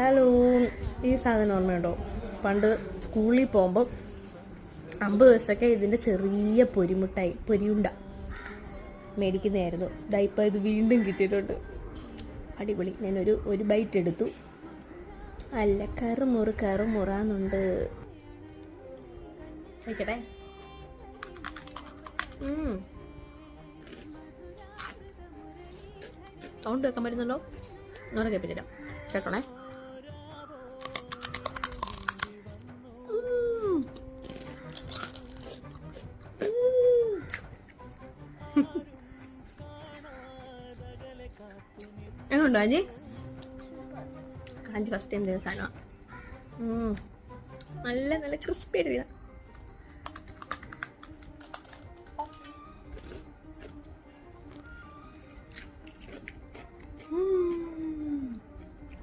Hello. ഈ സാധനം ഓർമ്മയുണ്ടോ പണ്ട് സ്കൂളിൽ പോകുമ്പോൾ അമ്പത് ദിവസമൊക്കെ ഇതിന്റെ ചെറിയ പൊരിമുട്ടായി പൊരിയുണ്ട മേടിക്കുന്നതായിരുന്നു. ഇതായിപ്പോൾ ഇത് വീണ്ടും കിട്ടിയിട്ടുണ്ട്. അടിപൊളി. ഞാനൊരു ഒരു ബൈറ്റ് എടുത്തു. അല്ല കറു കറുമുറ് കറുമുറാന്നുണ്ട്. വയ്ക്കട്ടെ സൗണ്ട് വെക്കാൻ പറ്റുന്നുണ്ടോ? അങ്ങനെ കേൾപ്പിച്ചില്ല കേട്ടോണേ? എങ്ങനെയുണ്ടോ അജി കാഞ്ചി ഫസ്റ്റ് ടൈം ചെയ്ത സാധനമാണ് നല്ല നല്ല ക്രിസ്പി ആയിട്ട്